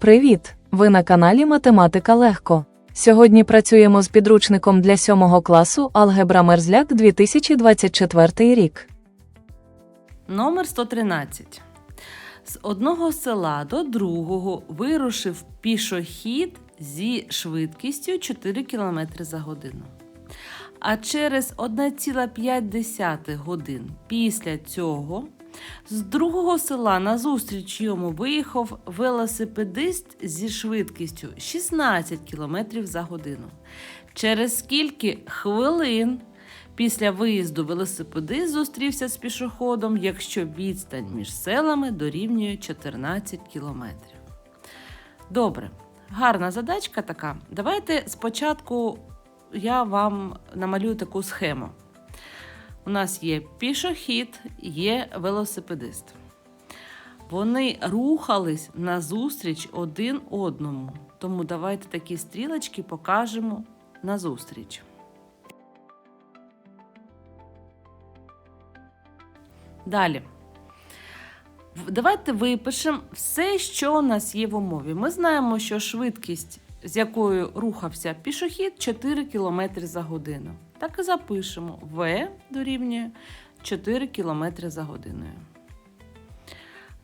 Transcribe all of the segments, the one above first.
Привіт! Ви на каналі Математика Легко. Сьогодні працюємо з підручником для 7 класу Алгебра Мерзляк 2024 рік. Номер 113. З одного села до другого вирушив пішохід зі швидкістю 4 км за годину. А через 1,5 годин після цього з другого села назустріч йому виїхав велосипедист зі швидкістю 16 км за годину. Через скільки хвилин Після виїзду велосипедист зустрівся з пішоходом, якщо відстань між селами дорівнює 14 кілометрів. Добре, гарна задачка така. Давайте спочатку я вам намалюю таку схему. У нас є пішохід, є велосипедист. Вони рухались назустріч один одному. Тому давайте такі стрілочки покажемо назустріч. Далі. Давайте випишемо все, що у нас є в умові. Ми знаємо, що швидкість, з якою рухався пішохід, 4 км за годину. Так і запишемо. В дорівнює 4 км за годиною.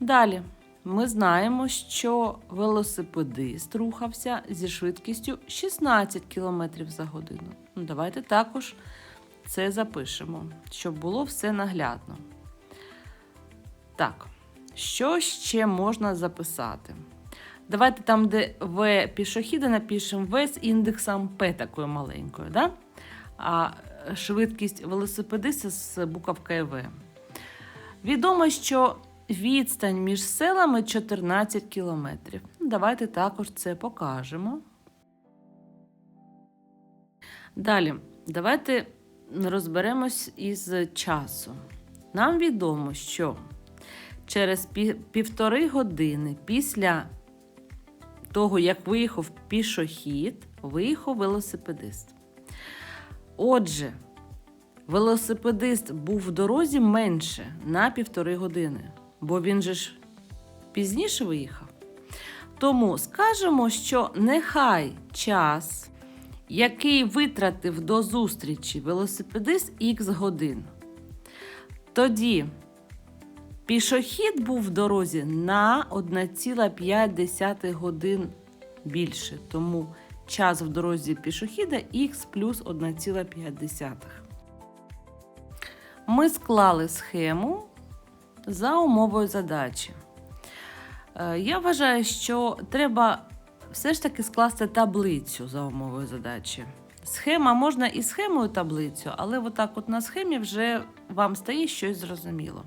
Далі. Ми знаємо, що велосипедист рухався зі швидкістю 16 км за годину. Ну, давайте також це запишемо, щоб було все наглядно. Так, що ще можна записати? Давайте там, де В пішохіда, напишемо В з індексом П такою маленькою, да? а швидкість велосипедиста з буковкою В. Відомо, що відстань між селами 14 кілометрів. Давайте також це покажемо. Далі, давайте розберемось із часу. Нам відомо, що через пі- півтори години після того, як виїхав пішохід, виїхав велосипедист. Отже, велосипедист був в дорозі менше на півтори години, бо він же ж пізніше виїхав. Тому скажемо, що нехай час, який витратив до зустрічі велосипедист х годин. Тоді Пішохід був в дорозі на 1,5 годин більше, тому час в дорозі пішохіда х плюс 1,5. Ми склали схему за умовою задачі. Е, Я вважаю, що треба все ж таки скласти таблицю за умовою задачі. Схема можна і схемою таблицю, але отак от на схемі вже вам стає щось зрозуміло.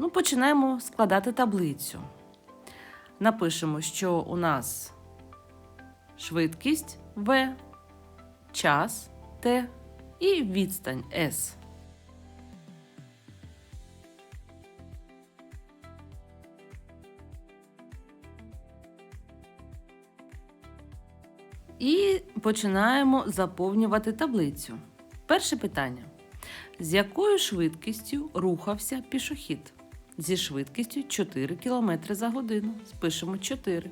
Ну, починаємо складати таблицю. Напишемо, що у нас швидкість V, час T і відстань S. І починаємо заповнювати таблицю. Перше питання. З якою швидкістю рухався пішохід? Зі швидкістю 4 км за годину. Спишемо 4.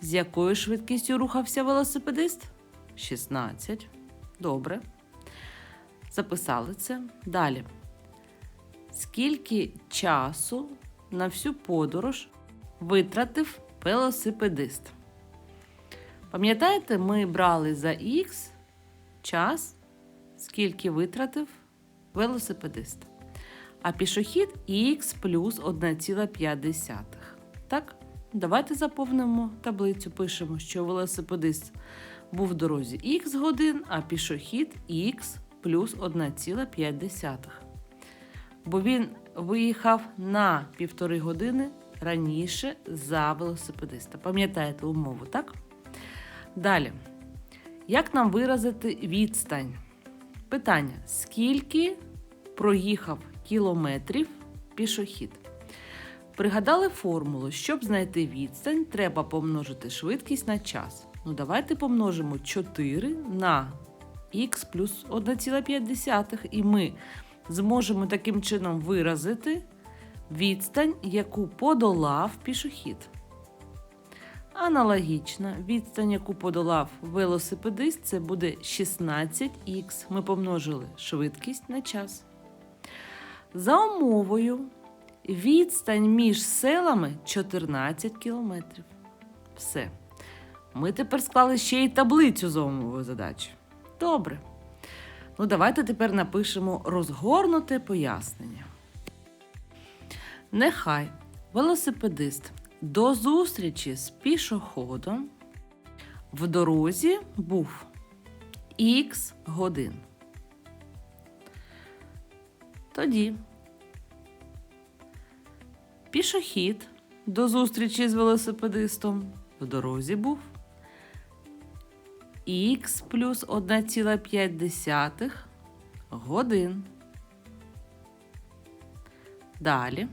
З якою швидкістю рухався велосипедист? 16. Добре. Записали це. Далі. Скільки часу на всю подорож витратив велосипедист? Пам'ятаєте, ми брали за х час, скільки витратив велосипедист. А пішохід х плюс 1,5. Так, давайте заповнимо таблицю. Пишемо, що велосипедист був в дорозі х годин, а пішохід х плюс 1,5. Бо він виїхав на півтори години раніше за велосипедиста. Пам'ятаєте умову, так? Далі. Як нам виразити відстань? Питання: скільки проїхав кілометрів пішохід? Пригадали формулу, щоб знайти відстань, треба помножити швидкість на час. Ну, давайте помножимо 4 на х плюс 1,5, і ми зможемо таким чином виразити відстань, яку подолав пішохід. Аналогічно, відстань, яку подолав велосипедист, це буде 16х. Ми помножили швидкість на час. За умовою, відстань між селами 14 кілометрів. Все. Ми тепер склали ще й таблицю за умовою задачі. Добре. Ну, давайте тепер напишемо розгорнуте пояснення. Нехай велосипедист до зустрічі з пішоходом в дорозі був х годин. Тоді. Пішохід. До зустрічі з велосипедистом. В дорозі був. Х плюс 1,5 годин. Далі.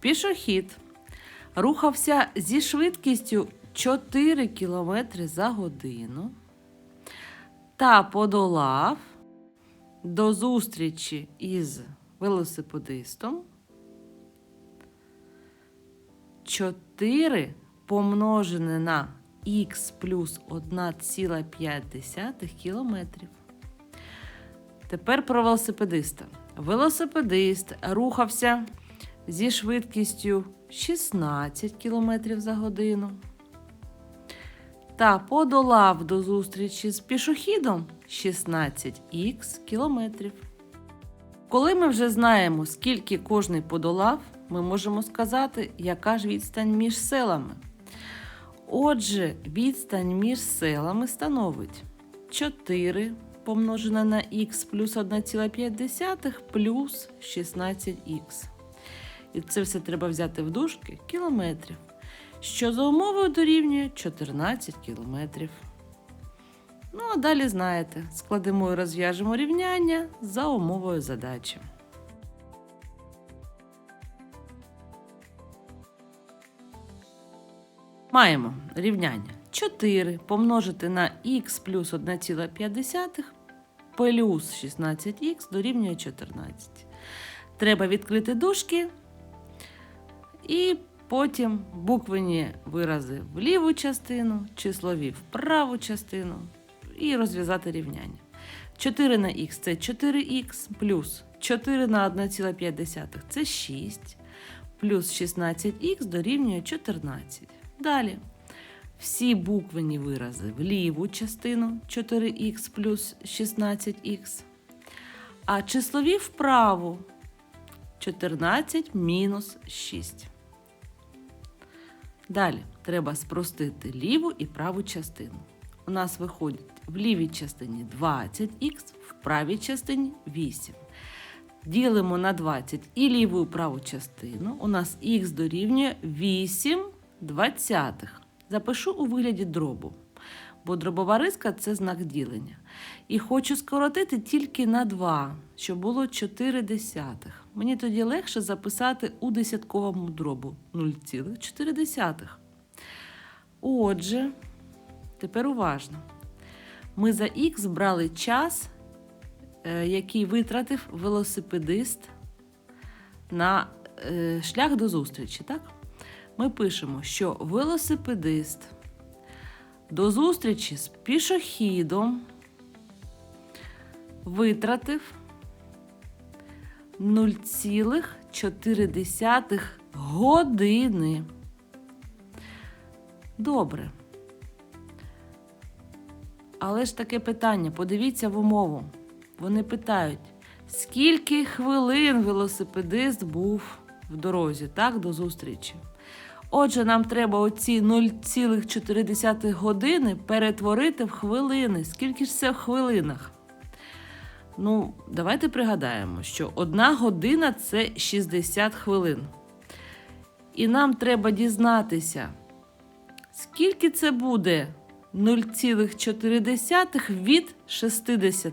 Пішохід. Рухався зі швидкістю 4 км за годину та подолав до зустрічі із велосипедистом 4 помножене на х плюс 1,5 кілометрів. Тепер про велосипедиста. Велосипедист рухався зі швидкістю 16 км за годину та подолав до зустрічі з пішохідом 16х кілометрів. Коли ми вже знаємо, скільки кожний подолав, ми можемо сказати, яка ж відстань між селами. Отже, відстань між селами становить 4 помножене на х плюс 1,5 плюс 16х. І це все треба взяти в дужки кілометрів, що за умовою дорівнює 14 кілометрів. Ну, а далі знаєте, складемо і розв'яжемо рівняння за умовою задачі. Маємо рівняння 4 помножити на х плюс 1,5 плюс 16х дорівнює 14. Треба відкрити дужки і потім буквені вирази в ліву частину, числові в праву частину і розв'язати рівняння. 4 на х це 4х, плюс 4 на 1,5 це 6, плюс 16х дорівнює 14. Далі. Всі буквені вирази в ліву частину 4х плюс 16х, а числові вправу 14 мінус 6. Далі треба спростити ліву і праву частину. У нас виходить в лівій частині 20х, в правій частині 8. Ділимо на 20 і ліву і праву частину. У нас х дорівнює 8 двадцятих. Запишу у вигляді дробу, бо дробова риска це знак ділення. І хочу скоротити тільки на 2, щоб було 4 десятих. Мені тоді легше записати у десятковому дробу 0,4. Отже, тепер уважно. Ми за х брали час, е, який витратив велосипедист на е, шлях до зустрічі, так? Ми пишемо, що велосипедист до зустрічі з пішохідом витратив 0,4 години. Добре. Але ж таке питання, подивіться в умову. Вони питають, скільки хвилин велосипедист був в дорозі, так, до зустрічі. Отже, нам треба оці 0,4 години перетворити в хвилини. Скільки ж це в хвилинах? Ну, давайте пригадаємо, що одна година це 60 хвилин. І нам треба дізнатися, скільки це буде 0,4 від 60.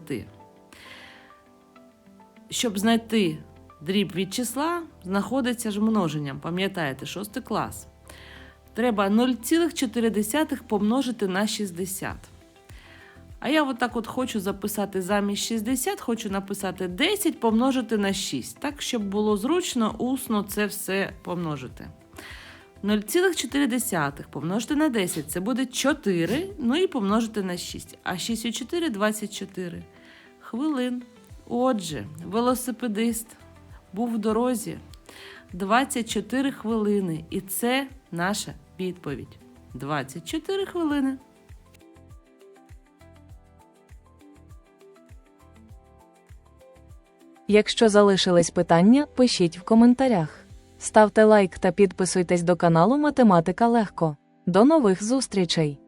Щоб знайти дріб від числа, знаходиться ж множенням. Пам'ятаєте, 6 клас. Треба 0,4 помножити на 60. А я отак от хочу записати замість 60, хочу написати 10 помножити на 6, так, щоб було зручно усно це все помножити. 0,4 помножити на 10 це буде 4, ну і помножити на 6. А 6 у 4 – 24 хвилин. Отже, велосипедист був в дорозі 24 хвилини, і це наша відповідь. 24 хвилини. Якщо залишились питання, пишіть в коментарях. Ставте лайк та підписуйтесь до каналу Математика Легко. До нових зустрічей!